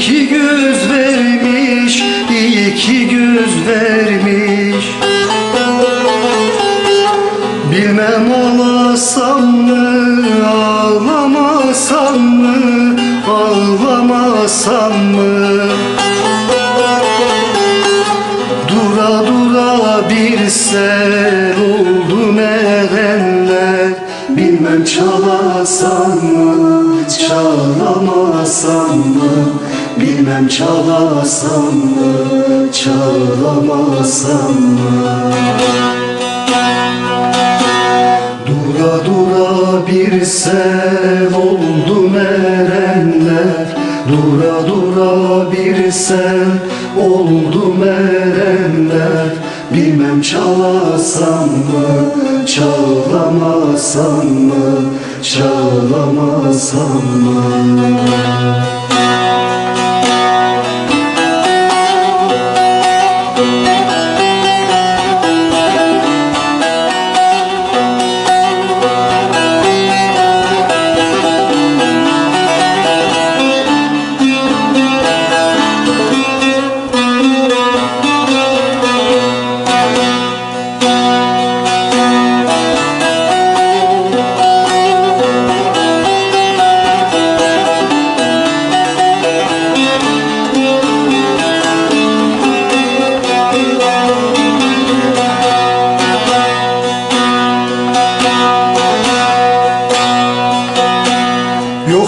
ki göz vermiş, iyi ki göz vermiş. Bilmem ağlasam mı, ağlamasam mı, ağlamasam mı? Dura dura bir sel oldu nedenler Bilmem çalasam mı, çalamasam mı? Bilmem çalasam mı, çalamasam mı? Dura dura bir sel oldu erenler. Dura dura bir sel oldu erenler. Bilmem çalasam mı, çalamasam mı, çalamasam mı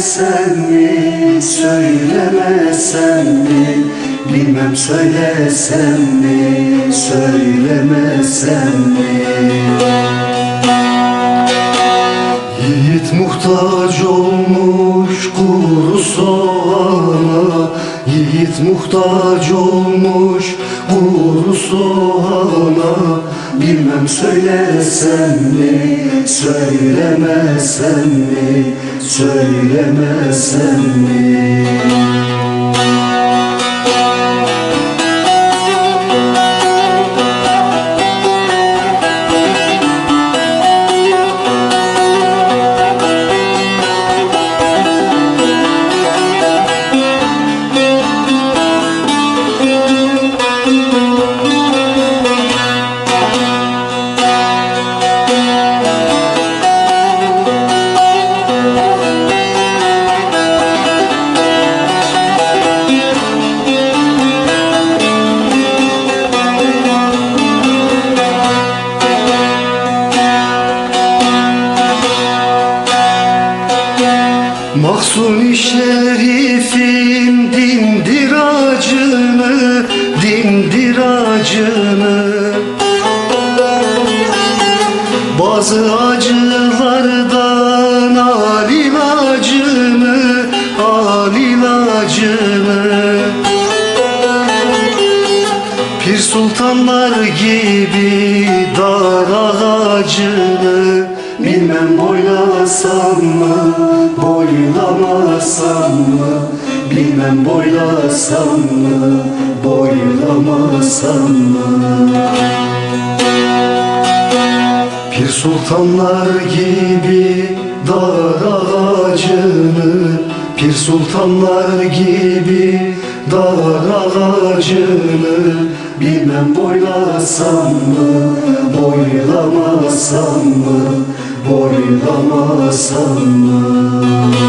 söylesen mi, söylemesen mi? Bilmem söylesen mi, söylemesen mi? Yiğit muhtaç olmuş muhtaç olmuş kuru soğana Bilmem söylesen mi, söylemesen mi, söylemesen mi Mahsuni şerifin dindir acını, dindir acını. Bazı acılardan al ilacını, al ilacını Pir sultanlar gibi dar ağacını Bilmem boylasam mı, boylamasam mı? Bilmem boylasam mı, boylamasam mı? Pir sultanlar gibi dar ağacını Pir sultanlar gibi dar ağacını Bilmem boylasam mı, boylamasam mı Oynamasan mı?